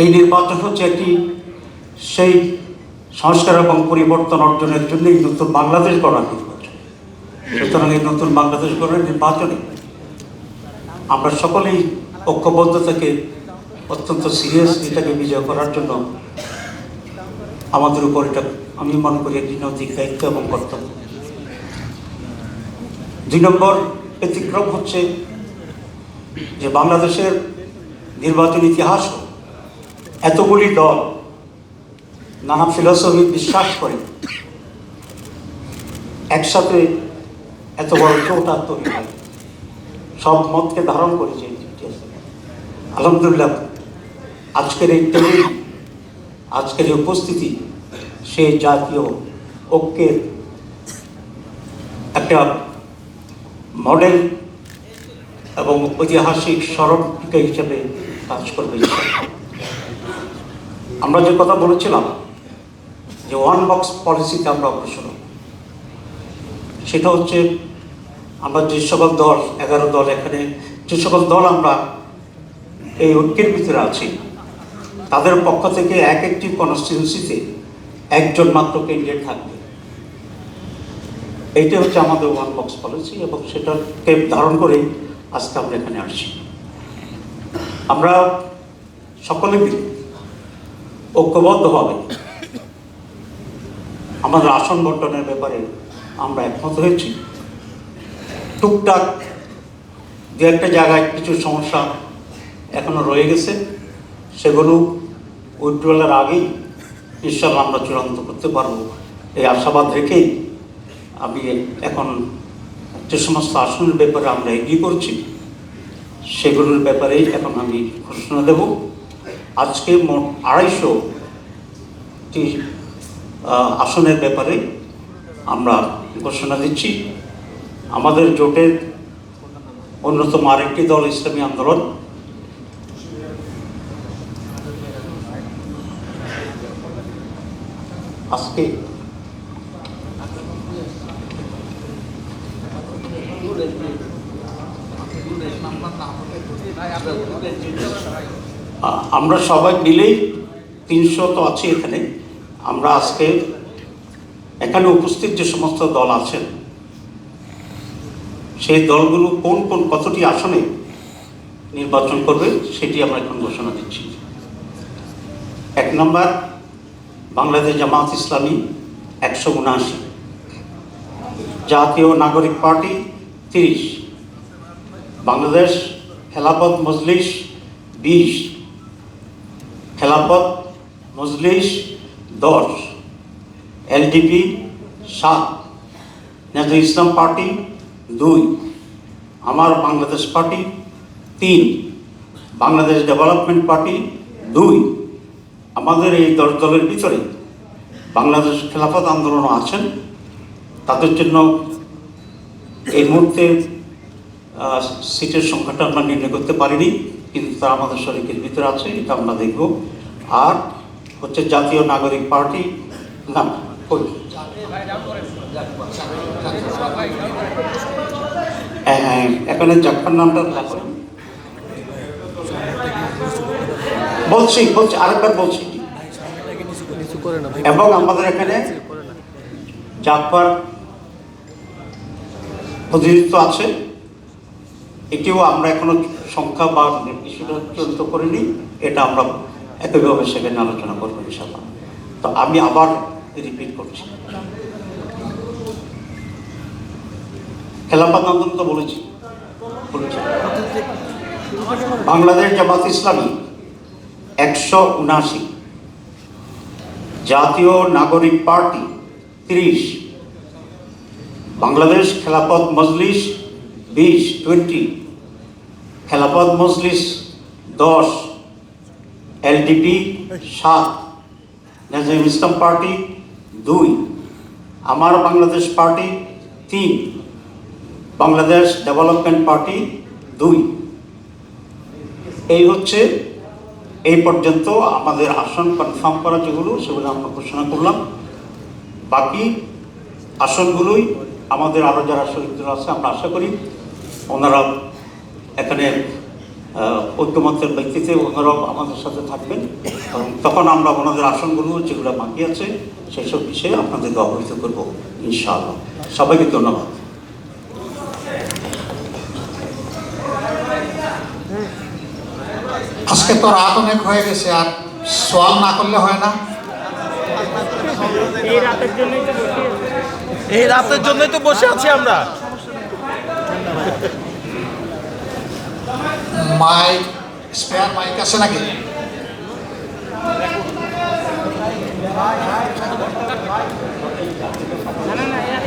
এই নির্বাচন হচ্ছে একটি সেই সংস্কার এবং পরিবর্তন অর্জনের জন্য এই নতুন বাংলাদেশ গড়ার নির্বাচন। সুতরাং এই নতুন বাংলাদেশ গড়ার নির্বাচনে আমরা সকলেই ঐক্যবদ্ধ থেকে অত্যন্ত সিরিয়াস এটাকে বিজয় করার জন্য আমাদের উপর এটা আমি মনে করি একটি নৈতিক দায়িত্ব এবং কর্তব্য। দুই নম্বর ব্যতিক্রম হচ্ছে যে বাংলাদেশের নির্বাচন ইতিহাস এতগুলি দল নানা ফিলসফি বিশ্বাস করে, একসাথে এত বড় চৌটা তৈরি হয় সব মতকে ধারণ করেছে। আলহামদুলিল্লাহ, আজকের এই টেবিল আজকের এই উপস্থিতি সে জাতীয় ঐক্যের একটা মডেল এবং ঐতিহাসিক স্মরণিকা হিসেবে কাজ করবে। আমরা যে কথা বলেছিলাম যে ওয়ান বক্স পলিসিতে আমরা অগ্রসর সেটা হচ্ছে আমরা যে সকল দল, এগারো দল এখানে, যে সকল দল আমরা এই ঐক্যের ভিতরে আছি, তাদের পক্ষ থেকে এক একটি কনস্টিটিউন্সিতে একজন মাত্র ক্যান্ডিডেট থাকবে। এইটা হচ্ছে আমাদের ওয়ান বক্স পলিসি এবং সেটাকে ধারণ করে আজকে আমরা এখানে আসছি। আমরা সকলে মিলে ঐক্যবদ্ধভাবে আমাদের আসন বন্টনের ব্যাপারে আমরা একমত হয়েছি। টুকটাক দু একটা জায়গায় কিছু সমস্যা এখনও রয়ে গেছে। সেগুলো উইথড্রলের আগেই ইনশাল্লাহ আমরা চূড়ান্ত করতে পারব। এই আশাবাদ রেখেই আমি এখন যে সমস্ত আসনের ব্যাপারে আমরা এগিয়ে করছি, সেগুলোর ব্যাপারেই এখন আমি ঘোষণা দেব। আজকে মোট আড়াইশোটি আসনের ব্যাপারে আমরা ঘোষণা দিচ্ছি আমাদের জোটের অন্যতম আরেকটি দল ইসলামী আন্দোলন আজকে আ- আমরা সবাই মিলেই তিনশো তো আছি এখানে। আমরা আজকে এখানে উপস্থিত যে সমস্ত দল আছেন, সেই দলগুলো কোন কোন কতটি আসনে নির্বাচন করবে সেটি আমরা এখন ঘোষণা দিচ্ছি। এক নম্বর, বাংলাদেশ জামাত ইসলামী একশো উনআশি। জাতীয় নাগরিক পার্টি তিরিশ। বাংলাদেশ খেলাপথ মজলিস বিশ। খেলাপথ মজলিস দশ এলডিপি সাত নেতা ইসলাম পার্টি দুই, আমার বাংলাদেশ পার্টি তিন, বাংলাদেশ ডেভেলপমেন্ট পার্টি দুই। আমাদের এই দশ দলের ভিতরে বাংলাদেশ খেলাফত আন্দোলনও আছেন। তাদের জন্য এই মুহূর্তে সিটের সংখ্যাটা আমরা নির্ণয় করতে পারিনি। কিন্তু তা আমাদের শরীরের ভিতরে আছে, এটা আমরা দেখব আর হচ্ছে জাতীয় নাগরিক পার্টি, না? হ্যাঁ হ্যাঁ এখানে জাফর নামটা। বলছি বলছি, আরেকবার বলছি এবং আমাদের এখানে না প্রতিনিধিত্ব আছে এটিও আমরা এখনও সংখ্যা বা ইস্যুটা চূড়ান্ত করিনি, এটা আমরা একইভাবে সেখানে আলোচনা করব ইনশাল্লাহ তো আমি আবার রিপিট করছি। খেলাফত আন্দোলন তো বলেছি। বাংলাদেশ জামাত ইসলামী একশো উনআশি, জাতীয় নাগরিক পার্টি তিরিশ, বাংলাদেশ খেলাপথ মজলিস বিশ, টোয়েন্টি খেলাপথ মজলিস দশ এলডিপি সাত, নাজিম ইসলাম পার্টি দুই, আমার বাংলাদেশ পার্টি তিন, বাংলাদেশ ডেভেলপমেন্ট পার্টি দুই। এই হচ্ছে এই পর্যন্ত আমাদের আসন কনফার্ম করা যেগুলো, সেগুলো আমরা ঘোষণা করলাম। বাকি আসনগুলোই আমাদের আরও যারা শহীদরা আছে আমরা আশা করি ওনারা এখানে ঐক্যমত্যের ব্যক্তিতে ওনারাও আমাদের সাথে থাকবেন। এবং তখন আমরা ওনাদের আসনগুলো যেগুলো বাকি আছে সেই সব বিষয়ে আপনাদেরকে অবহিত করব ইনশাআল্লাহ। সবাইকে ধন্যবাদ। আজকে তো রাত অনেক হয়ে গেছে আর সোয়াল না করলে হয় না। এই রাতের জন্যই তো বসে আছি আমরা। Mike, spare Mike as an.